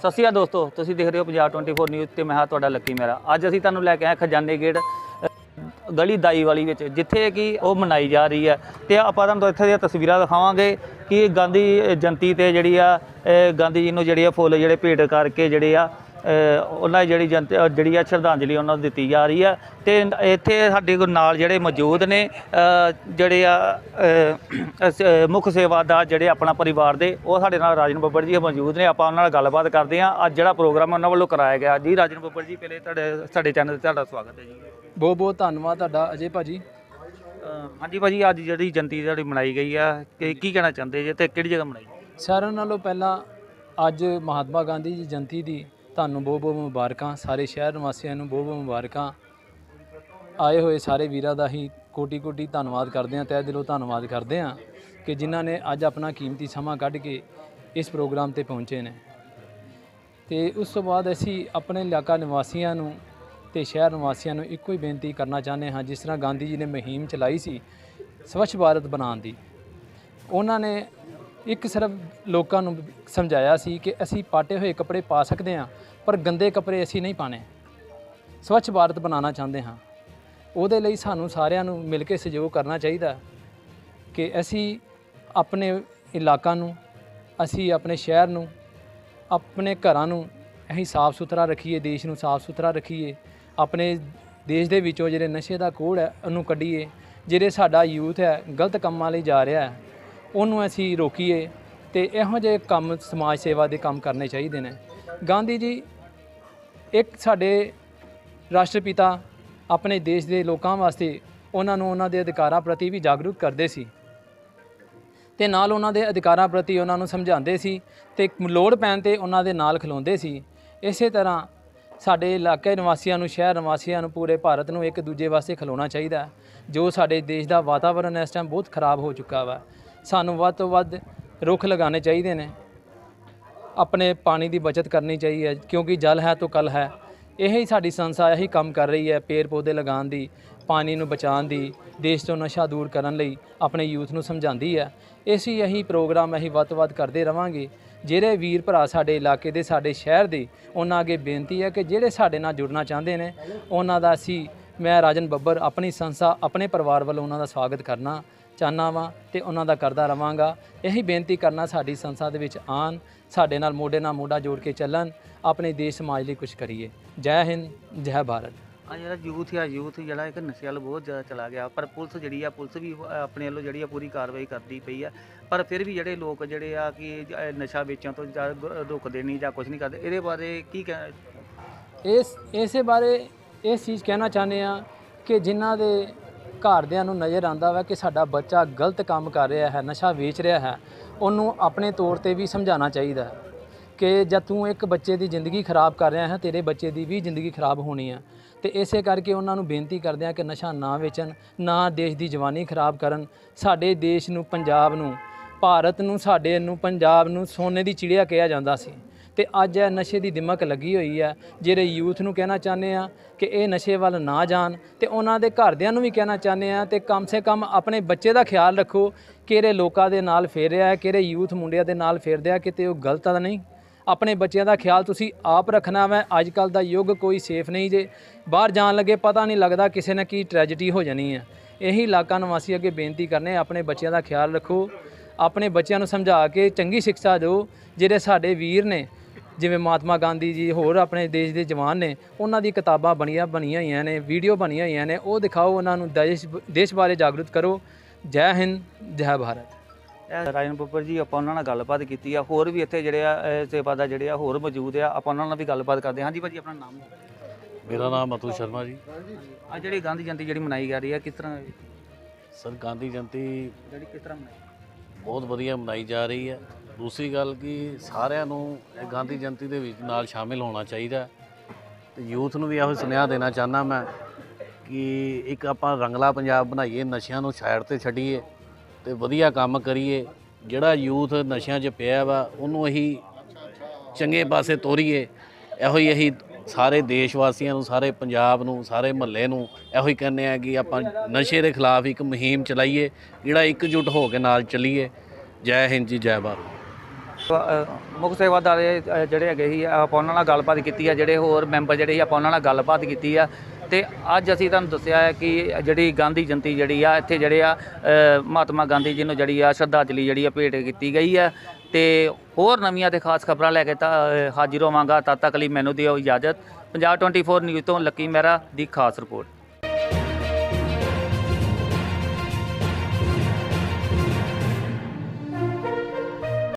ਸਤਿ ਸ਼੍ਰੀ ਅਕਾਲ ਦੋਸਤੋ, ਤੁਸੀਂ ਦੇਖ ਰਹੇ ਹੋ ਪੰਜਾਬ 24 ਨਿਊਜ਼ ਤੇ ਮੈਂ ਹਾਂ ਤੁਹਾਡਾ ਲੱਕੀ ਮੇਰਾ। ਅੱਜ ਅਸੀਂ ਤੁਹਾਨੂੰ ਲੈ ਕੇ ਆਏ ਖਜ਼ਾਨੇ ਗੇਟ ਗਲੀ ਦਾਈ ਵਾਲੀ ਵਿੱਚ, ਜਿੱਥੇ ਕਿ ਉਹ ਮਨਾਈ ਜਾ ਰਹੀ ਹੈ। ਤੇ ਆਪਾਂ ਤੁਹਾਨੂੰ ਇੱਥੇ ਦੀਆਂ ਤਸਵੀਰਾਂ ਦਿਖਾਵਾਂਗੇ ਕਿ ਗਾਂਧੀ ਜਯੰਤੀ ਤੇ ਜਿਹੜੀ ਆ ਗਾਂਧੀ ਜੀ ਨੂੰ ਜਿਹੜੀ ਆ ਫੁੱਲ ਜਿਹੜੇ ਭੇਟ ਕਰਕੇ ਜਿਹੜੇ ਆ ਉਹਨਾਂ ਜਿਹੜੀ ਜਨਤ ਜਿਹੜੀ ਆ ਸ਼ਰਧਾਂਜਲੀ ਉਹਨਾਂ ਨੂੰ ਦਿੱਤੀ ਜਾ ਰਹੀ ਆ। ਤੇ ਇੱਥੇ ਸਾਡੇ ਕੋਲ ਨਾਲ ਜਿਹੜੇ ਮੌਜੂਦ ਨੇ ਜਿਹੜੇ ਆ ਮੁੱਖ ਸੇਵਾਦਾਰ ਜਿਹੜੇ ਆਪਣਾ ਪਰਿਵਾਰ ਦੇ ਉਹ ਸਾਡੇ ਨਾਲ ਰਾਜਨ ਬੱਬਰ ਜੀ ਮੌਜੂਦ ਨੇ। ਆਪਾਂ ਉਹਨਾਂ ਨਾਲ ਗੱਲਬਾਤ ਕਰਦੇ ਹਾਂ। ਅੱਜ ਜਿਹੜਾ ਪ੍ਰੋਗਰਾਮ ਉਹਨਾਂ ਵੱਲੋਂ ਕਰਾਇਆ ਗਿਆ ਜੀ ਰਾਜਨ ਬੱਬਰ ਜੀ ਪਹਿਲੇ ਤੁਹਾਡੇ ਸਾਡੇ ਚੈਨਲ ਤੇ ਤੁਹਾਡਾ ਸਵਾਗਤ ਹੈ ਜੀ। ਬਹੁਤ ਬਹੁਤ ਧੰਨਵਾਦ ਤੁਹਾਡਾ। ਅਜੇ ਭਾਜੀ? ਹਾਂਜੀ ਭਾਜੀ ਅੱਜ ਜਿਹੜੀ ਜਯੰਤੀ ਜਿਹੜੀ ਮਨਾਈ ਗਈ ਆ ਕਿ ਕੀ ਕਹਿਣਾ ਚਾਹੁੰਦੇ ਜੇ ਤੇ ਕਿਹੜੀ ਜਗ੍ਹਾ ਮਨਾਈ? ਸਾਰਿਆਂ ਨਾਲੋਂ ਪਹਿਲਾਂ ਅੱਜ ਮਹਾਤਮਾ ਗਾਂਧੀ ਜੀ ਜਯੰਤੀ ਦੀ ਤੁਹਾਨੂੰ ਬਹੁਤ ਬਹੁਤ ਮੁਬਾਰਕਾਂ, ਸਾਰੇ ਸ਼ਹਿਰ ਨਿਵਾਸੀਆਂ ਨੂੰ ਬਹੁਤ ਬਹੁਤ ਮੁਬਾਰਕਾਂ। ਆਏ ਹੋਏ ਸਾਰੇ ਵੀਰਾਂ ਦਾ ਹੀ ਕੋਟੀ ਕੋਟੀ ਧੰਨਵਾਦ ਕਰਦੇ ਹਾਂ, ਤਹਿ ਦਿਲੋਂ ਧੰਨਵਾਦ ਕਰਦੇ ਹਾਂ ਕਿ ਜਿਨ੍ਹਾਂ ਨੇ ਅੱਜ ਆਪਣਾ ਕੀਮਤੀ ਸਮਾਂ ਕੱਢ ਕੇ ਇਸ ਪ੍ਰੋਗਰਾਮ ਤੇ ਪਹੁੰਚੇ ਨੇ। ਤੇ ਉਸ ਤੋਂ ਬਾਅਦ ਅਸੀਂ ਆਪਣੇ ਇਲਾਕਾ ਨਿਵਾਸੀਆਂ ਨੂੰ ਤੇ ਸ਼ਹਿਰ ਨਿਵਾਸੀਆਂ ਨੂੰ ਇੱਕੋ ਹੀ ਬੇਨਤੀ ਕਰਨਾ ਚਾਹੁੰਦੇ ਹਾਂ, ਜਿਸ ਤਰ੍ਹਾਂ ਗਾਂਧੀ ਜੀ ਨੇ ਮੁਹਿੰਮ ਚਲਾਈ ਸੀ, ਸਵੱਛ ਭਾਰਤ ਬਣਾਉਣ ਦੀ। ਉਹਨਾਂ ਨੇ ਇੱਕ ਸਿਰਫ ਲੋਕਾਂ ਨੂੰ ਸਮਝਾਇਆ ਸੀ ਕਿ ਅਸੀਂ ਪਾਟੇ ਹੋਏ ਕੱਪੜੇ ਪਾ ਸਕਦੇ ਹਾਂ, ਪਰ ਗੰਦੇ ਕੱਪੜੇ ਅਸੀਂ ਨਹੀਂ ਪਾਣੇ ਸਵੱਛ ਭਾਰਤ ਬਣਾਉਣਾ ਚਾਹੁੰਦੇ ਹਾਂ। ਉਹਦੇ ਲਈ ਸਾਨੂੰ ਸਾਰਿਆਂ ਨੂੰ ਮਿਲ ਕੇ ਸਹਿਯੋਗ ਕਰਨਾ ਚਾਹੀਦਾ ਕਿ ਅਸੀਂ ਆਪਣੇ ਇਲਾਕਾ ਨੂੰ, ਅਸੀਂ ਆਪਣੇ ਸ਼ਹਿਰ ਨੂੰ, ਆਪਣੇ ਘਰਾਂ ਨੂੰ ਅਸੀਂ ਸਾਫ਼ ਸੁਥਰਾ ਰੱਖੀਏ, ਦੇਸ਼ ਨੂੰ ਸਾਫ਼ ਸੁਥਰਾ ਰੱਖੀਏ, ਆਪਣੇ ਦੇਸ਼ ਦੇ ਵਿੱਚੋਂ ਜਿਹੜੇ ਨਸ਼ੇ ਦਾ ਕੋੜ ਹੈ, ਉਹਨੂੰ ਕੱਢੀਏ, ਜਿਹੜੇ ਸਾਡਾ ਯੂਥ ਹੈ, ਗਲਤ ਕੰਮਾਂ ਲਈ ਜਾ ਰਿਹਾ ਹੈ। ਉਹਨੂੰ ਅਸੀਂ ਰੋਕੀਏ ਤੇ ਇਹੋ ਜਿਹੇ ਕੰਮ ਸਮਾਜ ਸੇਵਾ ਦੇ ਕੰਮ ਕਰਨੇ ਚਾਹੀਦੇ ਨੇ। ਗਾਂਧੀ ਜੀ ਇੱਕ ਸਾਡੇ ਰਾਸ਼ਟਰਪਿਤਾ ਆਪਣੇ ਦੇਸ਼ ਦੇ ਲੋਕਾਂ ਵਾਸਤੇ ਉਹਨਾਂ ਨੂੰ ਉਹਨਾਂ ਦੇ ਅਧਿਕਾਰਾਂ ਪ੍ਰਤੀ ਵੀ ਜਾਗਰੂਕ ਕਰਦੇ ਸੀ। ਤੇ ਨਾਲ ਉਹਨਾਂ ਦੇ ਅਧਿਕਾਰਾਂ ਪ੍ਰਤੀ ਉਹਨਾਂ ਨੂੰ ਸਮਝਾਉਂਦੇ ਸੀ ਤੇ ਲੋੜ ਪੈਣ ਤੇ ਉਹਨਾਂ ਦੇ ਨਾਲ ਖਲੋਂਦੇ ਸੀ। ਇਸੇ ਤਰ੍ਹਾਂ ਸਾਡੇ ਇਲਾਕੇ ਨਿਵਾਸੀਆਂ ਨੂੰ, ਸ਼ਹਿਰ ਨਿਵਾਸੀਆਂ ਨੂੰ, ਪੂਰੇ ਭਾਰਤ ਨੂੰ ਇੱਕ ਦੂਜੇ ਵਾਸਤੇ ਖਲੋਣਾ ਚਾਹੀਦਾ ਜੋ ਸਾਡੇ ਦੇਸ਼ ਦਾ ਵਾਤਾਵਰਣ ਇਸ ਟਾਈਮ ਬਹੁਤ ਖਰਾਬ ਹੋ ਚੁੱਕਾ ਵਾ। ਸਾਨੂੰ ਵੱਧ ਤੋਂ ਵੱਧ ਰੁੱਖ ਲਗਾਉਣੇ ਚਾਹੀਦੇ ਨੇ। ਆਪਣੇ ਪਾਣੀ ਦੀ ਬਚਤ ਕਰਨੀ ਚਾਹੀਦੀ ਹੈ, ਕਿਉਂਕਿ ਜਲ ਹੈ ਤੋਂ ਕਲ ਹੈ। ਇਹ ਹੀ ਸਾਡੀ ਸੰਸਥਾ, ਇਹੀ ਕੰਮ ਕਰ ਰਹੀ ਹੈ ਪੇੜ ਪੌਦੇ ਲਗਾਉਣ ਦੀ, ਪਾਣੀ ਨੂੰ ਬਚਾਉਣ ਦੀ, ਦੇਸ਼ ਤੋਂ ਨਸ਼ਾ ਦੂਰ ਕਰਨ ਲਈ ਆਪਣੇ ਯੂਥ ਨੂੰ ਸਮਝਾਉਂਦੀ ਹੈ। ਇਸੀ ਇਹੀ ਪ੍ਰੋਗਰਾਮ ਅਸੀਂ ਵੱਧ ਤੋਂ ਵੱਧ ਕਰਦੇ ਰਵਾਂਗੇ। ਜਿਹੜੇ ਵੀਰ ਭਰਾ ਸਾਡੇ ਇਲਾਕੇ ਦੇ, ਸਾਡੇ ਸ਼ਹਿਰ ਦੇ, ਉਹਨਾਂ ਅੱਗੇ ਬੇਨਤੀ ਹੈ ਕਿ ਜਿਹੜੇ ਸਾਡੇ ਨਾਲ ਜੁੜਨਾ ਚਾਹੁੰਦੇ ਨੇ, ਉਹਨਾਂ ਦਾ ਅਸੀਂ, ਮੈਂ ਰਾਜਨ ਬੱਬਰ, ਆਪਣੀ ਸੰਸਥਾ, ਆਪਣੇ ਪਰਿਵਾਰ ਵੱਲੋਂ ਉਹਨਾਂ ਦਾ ਸਵਾਗਤ ਕਰਨਾ। ਚਾਹੁੰਦਾ ਵਾਂ ਤੇ ਉਹਨਾਂ ਦਾ ਕਰਦਾ ਰਵਾਂਗਾ। ਇਹੀ ਬੇਨਤੀ ਕਰਨਾ ਸਾਡੀ ਸੰਸਥਾ ਦੇ ਵਿੱਚ ਆਣ ਸਾਡੇ ਨਾਲ ਮੋਢੇ ਨਾਲ ਮੋਢਾ ਜੋੜ ਕੇ ਚੱਲਣ ਆਪਣੇ ਦੇਸ਼ ਸਮਾਜ ਲਈ ਕੁਝ ਕਰੀਏ। ਜੈ ਹਿੰਦ ਜੈ ਭਾਰਤ। ਆ ਜਿਹੜਾ ਯੂਥ ਆ ਯੂਥ ਜਿਹੜਾ ਇੱਕ ਨਸ਼ੇ ਵੱਲ ਬਹੁਤ ਜ਼ਿਆਦਾ ਚਲਾ ਗਿਆ। ਪਰ ਪੁਲਿਸ ਜਿਹੜੀ ਆ ਪੁਲਿਸ ਵੀ ਆਪਣੇ ਵੱਲੋਂ ਜਿਹੜੀ ਆ ਪੂਰੀ ਕਾਰਵਾਈ ਕਰਦੀ ਪਈ ਆ। ਪਰ ਫਿਰ ਵੀ ਜਿਹੜੇ ਲੋਕ ਜਿਹੜੇ ਆ ਕਿ ਨਸ਼ਾ ਵੇਚਣ ਤੋਂ ਰੁਕਦੇ ਨਹੀਂ ਜਾਂ ਕੁਝ ਨਹੀਂ ਕਰਦੇ ਇਹਦੇ ਬਾਰੇ ਕੀ ਕਹਿ ਇਸ ਇਸੇ ਬਾਰੇ ਇਸ ਚੀਜ਼ ਕਹਿਣਾ ਚਾਹੁੰਦੇ ਆ ਕਿ ਜਿਨ੍ਹਾਂ ਦੇ ਘਰਦਿਆਂ ਨੂੰ ਨਜ਼ਰ ਆਂਦਾ ਵਾ ਕਿ ਸਾਡਾ ਬੱਚਾ ਗਲਤ ਕੰਮ ਕਰ ਰਿਹਾ ਹੈ, ਨਸ਼ਾ ਵੇਚ ਰਿਹਾ ਹੈ, ਉਹਨੂੰ ਆਪਣੇ ਤੌਰ ਤੇ ਵੀ ਸਮਝਾਉਣਾ ਚਾਹੀਦਾ ਹੈ ਕਿ ਜਦ ਤੂੰ ਇੱਕ ਬੱਚੇ ਦੀ ਜ਼ਿੰਦਗੀ ਖਰਾਬ ਕਰ ਰਿਹਾ ਹੈ, ਤੇਰੇ ਬੱਚੇ ਦੀ ਵੀ ਜ਼ਿੰਦਗੀ ਖਰਾਬ ਹੋਣੀ ਹੈ। ਤੇ ਇਸੇ ਕਰਕੇ ਉਹਨਾਂ ਨੂੰ ਬੇਨਤੀ ਕਰਦੇ ਆ ਕਿ ਨਸ਼ਾ ਨਾ ਵੇਚਣ, ਨਾ ਦੇਸ਼ ਦੀ ਜਵਾਨੀ ਖਰਾਬ ਕਰਨ। ਸਾਡੇ ਦੇਸ਼ ਨੂੰ, ਪੰਜਾਬ ਨੂੰ, ਭਾਰਤ ਨੂੰ, ਸਾਡੇ ਨੂੰ, ਪੰਜਾਬ ਨੂੰ ਸੋਨੇ ਦੀ ਚਿੜੀਆ ਕਿਹਾ ਜਾਂਦਾ ਸੀ। ਤੇ ਅੱਜ ਇਹ ਨਸ਼ੇ ਦੀ ਦਿਮਕ ਲੱਗੀ ਹੋਈ ਹੈ ਜਿਹੜੇ ਯੂਥ ਨੂੰ ਕਹਿਣਾ ਚਾਹੁੰਦੇ ਆ ਕਿ ਇਹ ਨਸ਼ੇ ਵੱਲ ਨਾ ਜਾਣ ਤੇ ਉਹਨਾਂ ਦੇ ਘਰਦਿਆਂ ਨੂੰ ਵੀ ਕਹਿਣਾ ਚਾਹੁੰਦੇ ਆ ਤੇ ਕਮ ਸੇ ਕਮ ਆਪਣੇ ਬੱਚੇ ਦਾ ਖਿਆਲ ਰੱਖੋ ਕਿਹੜੇ ਲੋਕਾਂ ਦੇ ਨਾਲ ਫੇਰ ਰਿਹਾ ਹੈ ਕਿਹੜੇ ਯੂਥ ਮੁੰਡਿਆਂ ਦੇ ਨਾਲ ਫੇਰਦੇ ਆ ਕਿਤੇ ਉਹ ਗਲਤ ਤਾਂ ਨਹੀਂ। ਆਪਣੇ ਬੱਚਿਆਂ ਦਾ ਖਿਆਲ ਤੁਸੀਂ ਆਪ ਰੱਖਣਾ ਵੈ ਅੱਜ ਕੱਲ ਦਾ ਯੁੱਗ ਕੋਈ ਸੇਫ ਨਹੀਂ ਜੇ। ਬਾਹਰ ਜਾਣ ਲੱਗੇ ਪਤਾ ਨਹੀਂ ਲੱਗਦਾ ਕਿਸੇ ਨੇ ਕੀ ਟ੍ਰੈਜੇਡੀ ਹੋ ਜਾਣੀ ਹੈ ਇਹੀ ਇਲਾਕਾ ਨਿਵਾਸੀ ਅੱਗੇ ਬੇਨਤੀ ਕਰਨੇ ਆਪਣੇ ਬੱਚਿਆਂ ਦਾ ਖਿਆਲ ਰੱਖੋ। ਆਪਣੇ ਬੱਚਿਆਂ ਨੂੰ ਸਮਝਾ ਕੇ ਚੰਗੀ ਸਿੱਖਿਆ ਦਿਓ। ਜਿਹੜੇ ਸਾਡੇ ਵੀਰ ਨੇ ਜਿਵੇਂ ਮਹਾਤਮਾ ਗਾਂਧੀ ਜੀ ਹੋਰ ਆਪਣੇ ਦੇਸ਼ ਦੇ ਜਵਾਨ ਨੇ ਉਹਨਾਂ ਦੀ ਕਿਤਾਬਾਂ ਬਣੀਆਂ ਬਣੀਆਂ ਹੋਈਆਂ ਨੇ ਵੀਡੀਓ ਬਣੀਆਂ ਹੋਈਆਂ ਨੇ ਉਹ ਦਿਖਾਓ ਉਹਨਾਂ ਨੂੰ ਦੇਸ਼ ਦੇਸ਼ ਬਾਰੇ ਜਾਗਰੂਕ ਕਰੋ। ਜੈ ਹਿੰਦ ਜੈ ਭਾਰਤ। ਰਾਜਨ ਬੱਬਰ ਜੀ ਆਪਾਂ ਉਹਨਾਂ ਨਾਲ ਗੱਲਬਾਤ ਕੀਤੀ ਆ ਹੋਰ ਵੀ ਇੱਥੇ ਜਿਹੜੇ ਆ ਸੇਵਾਦਾਰ ਜਿਹੜੇ ਆ ਹੋਰ ਮੌਜੂਦ ਆ ਆਪਾਂ ਉਹਨਾਂ ਨਾਲ ਵੀ ਗੱਲਬਾਤ ਕਰਦੇ ਹਾਂ ਹਾਂਜੀ ਭਾਜੀ ਆਪਣਾ ਨਾਮ ਮੇਰਾ ਨਾਮ ਅਤੁਲ ਸ਼ਰਮਾ ਜੀ। ਆ ਜਿਹੜੀ ਗਾਂਧੀ ਜਯੰਤੀ ਜਿਹੜੀ ਮਨਾਈ ਜਾ ਰਹੀ ਆ ਕਿਸ ਤਰ੍ਹਾਂ ਸਰ ਗਾਂਧੀ ਜਯੰਤੀ ਜਿਹੜੀ ਕਿਸ ਤਰ੍ਹਾਂ ਮਨਾਈ? ਬਹੁਤ ਵਧੀਆ ਮਨਾਈ ਜਾ ਰਹੀ ਹੈ ਦੂਸਰੀ ਗੱਲ ਕਿ ਸਾਰਿਆਂ ਨੂੰ ਇਹ ਗਾਂਧੀ ਜਯੰਤੀ ਦੇ ਵਿੱਚ ਨਾਲ ਸ਼ਾਮਿਲ ਹੋਣਾ ਚਾਹੀਦਾ ਹੈ। ਤੇ ਯੂਥ ਨੂੰ ਵੀ ਇਹੋ ਸੁਨੇਹਾ ਦੇਣਾ ਚਾਹੁੰਦਾ ਮੈਂ ਕਿ ਇੱਕ ਆਪਾਂ ਰੰਗਲਾ ਪੰਜਾਬ ਬਣਾਈਏ, ਨਸ਼ਿਆਂ ਨੂੰ ਸਾਈਡ ਤੇ ਛੱਡੀਏ ਤੇ ਵਧੀਆ ਕੰਮ ਕਰੀਏ। ਜਿਹੜਾ ਯੂਥ ਨਸ਼ਿਆਂ 'ਚ ਪਿਆ ਵਾ, ਉਹਨੂੰ ਅਸੀਂ ਚੰਗੇ ਪਾਸੇ ਤੋਰੀਏ। ਇਹੋ ਹੀ ਅਸੀਂ ਸਾਰੇ ਦੇਸ਼ ਵਾਸੀਆਂ ਨੂੰ, ਸਾਰੇ ਪੰਜਾਬ ਨੂੰ, ਸਾਰੇ ਮਹੱਲੇ ਨੂੰ ਇਹੋ ਹੀ ਕਹਿੰਦੇ ਆ ਕਿ ਆਪਾਂ ਨਸ਼ੇ ਦੇ ਖਿਲਾਫ ਇੱਕ ਮੁਹਿੰਮ ਚਲਾਈਏ। ਜਿਹੜਾ ਇਕਜੁੱਟ ਹੋ ਕੇ ਨਾਲ ਚੱਲੀਏ। ਜੈ ਹਿੰਦ ਜੀ, ਜੈ ਭਾਰਤ। ਮੁੱਖ ਸੇਵਾਦਾਰ ਇਹ, ਅ, ਜਿਹੜੇ ਹੈਗੇ ਸੀ ਆਪਾਂ ਉਹਨਾਂ ਨਾਲ ਗੱਲਬਾਤ ਕੀਤੀ ਆ ਜਿਹੜੇ ਹੋਰ ਮੈਂਬਰ ਜਿਹੜੇ ਸੀ ਆਪਾਂ ਉਹਨਾਂ ਨਾਲ ਗੱਲਬਾਤ ਕੀਤੀ ਆ। ਤੇ ਅੱਜ ਅਸੀਂ ਤੁਹਾਨੂੰ ਦੱਸਿਆ ਹੈ ਕਿ ਜਿਹੜੀ ਗਾਂਧੀ ਜਯੰਤੀ ਜਿਹੜੀ ਆ ਇੱਥੇ ਜਿਹੜੇ ਆ ਅ, ਮਹਾਤਮਾ ਗਾਂਧੀ ਜੀ ਨੂੰ ਜਿਹੜੀ ਆ ਸ਼ਰਧਾਂਜਲੀ ਜਿਹੜੀ ਆ ਭੇਟ ਕੀਤੀ ਗਈ ਆ। ਤੇ ਹੋਰ ਨਵੀਆਂ ਤੇ ਖਾਸ ਖਬਰਾਂ ਲੈ ਕੇ ਤਾਂ ਅ, ਹਾਜ਼ਰ ਹੋਵਾਂਗਾ। ਤਦ ਤੱਕ ਲਈ ਮੈਨੂੰ ਦਿਓ ਇਜਾਜ਼ਤ। ਪੰਜਾਬ 24 ਨਿਊਜ਼ ਤੋਂ ਲੱਕੀ ਮਹਿਰਾ ਦੀ ਖਾਸ ਰਿਪੋਰਟ।